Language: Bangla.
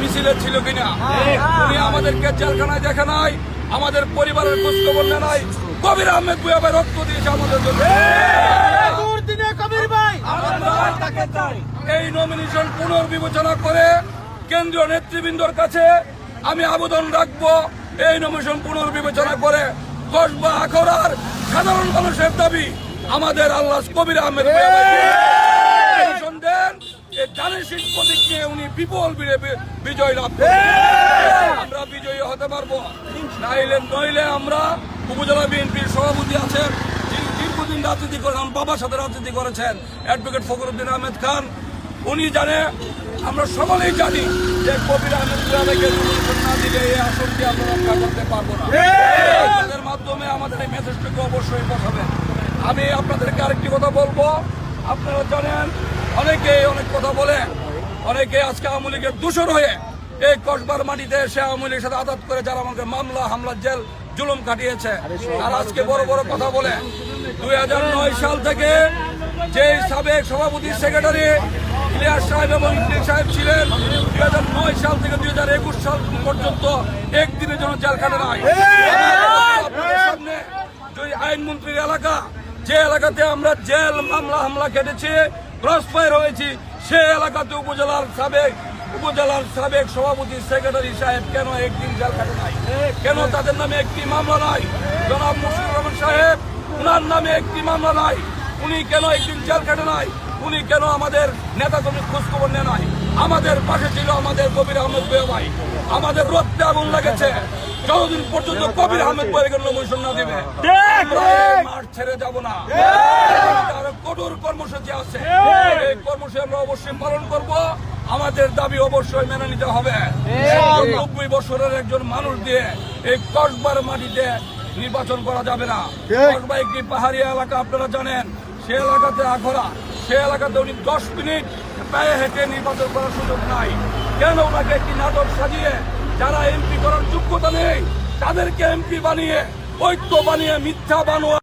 মিছিলে ছিল কিনা? উনি আমাদেরকে জেলখানায় দেখে নাই আমাদের পরিবারের খোঁজখবর নেয় নাই। কবির আহমেদ বুয়াবে রক্ত দিয়েছে আমাদের জন্য। দুর্দিনে কবির ভাই। আমরা এই নমিনেশন পুনর্বিবেচনা করে কেন্দ্রীয় নেতৃবৃন্দর কাছে আমি আবেদন রাখব। এই নমিনেশন পুনর্বিবেচনা করে কসবা আখড়ার সাধারণ মানুষের দাবি আমাদের আল্লাহ কবির আহমেদ এই জানেশিক প্রতীক নিয়ে উনি বিপুল বিজয় লাভ। আমরা বিজয়ী হতে পারব। নাইলে নইলে আমরা উপজেলা বিএনপির সভাপতি আছেন। দীর্ঘদিন রাজনীতি করেন বাবার সাথে রাজনীতি করেছেন অ্যাডভোকেট ফখরুদ্দিন আহমেদ খান। উনি জানে আমরা সকলেই জানি যে কবির আহমেদ না দিলে এই আসনটি আমরা রক্ষা করতে পারব না। তাদের মাধ্যমে আমাদের এই মেসেজটুকু অবশ্যই পাঠাবেন। আমি আপনাদেরকে আরেকটি কথা বলব। আপনারা জানেন অনেকেই অনেক কথা বলে অনেকে আজকে আওয়ামী লীগের দূষণ হয়ে এই কসবার মাটিতে এসে আওয়ামী লীগের সাথে আঘাত করে যারা আমাকে মামলা হামলা জেল জুলুম কাটিয়েছে। আর আজকে বড় বড় কথা বলে। দু হাজার নয় সাল থেকে যে সাবেক সভাপতি সেক্রেটারি ইলিয়াস সাহেব এবং ইন্দ্রিক সাহেব ছিলেন দুই হাজার নয় সাল থেকে দুই হাজার একুশ সাল পর্যন্ত একদিনের জন্য জেল খাটে নাই। সামনে আইনমন্ত্রীর এলাকা যে এলাকাতে আমরা জেল মামলা হামলা কেটেছি ক্রসফায়ার হয়েছি সে এলাকাতে উপজেলার সাবেক উপজেলার সাবেক সভাপতি সেক্রেটারি সাহেব কেন একদিন জেল খাটে নাই? কেন তাদের নামে একটি মামলা নাই? জনাব মুশিউর রহমান সাহেব উনার নামে একটি মামলা নাই। উনি কেন একদিন জেল কাটে নাই? উনি কেন আমাদের নেতা কর্মীর খোঁজ খবর নেয় নাই? আমাদের পাশে ছিল আমাদের কবির আহমেদ ভাই। আমাদের রক্তে আগুন লেগেছে। যতদিন পর্যন্ত কবির আহমেদ গেল নমিশন না দেবে মাঠ ছেড়ে যাব না। কঠোর কর্মসূচি আছে। এই কর্মসূচি আমরা অবশ্যই পালন করব। আমাদের দাবি অবশ্যই মেনে নিতে হবে। নব্বই বছরের একজন মানুষ দিয়ে এই কসবার মাটিতে নির্বাচন করা যাবে না। কসবা একটি পাহাড়ি এলাকা আপনারা জানেন? সে এলাকাতে আখড়া সে এলাকাতে উনি দশ মিনিট পায়ে হেঁটে নির্বাচন করার সুযোগ নাই। কেন ওনাকে একটি নাটক সাজিয়ে যারা এমপি করার যোগ্যতা নেই তাদেরকে এমপি বানিয়ে ঐক্য বানিয়ে মিথ্যা বানোয়া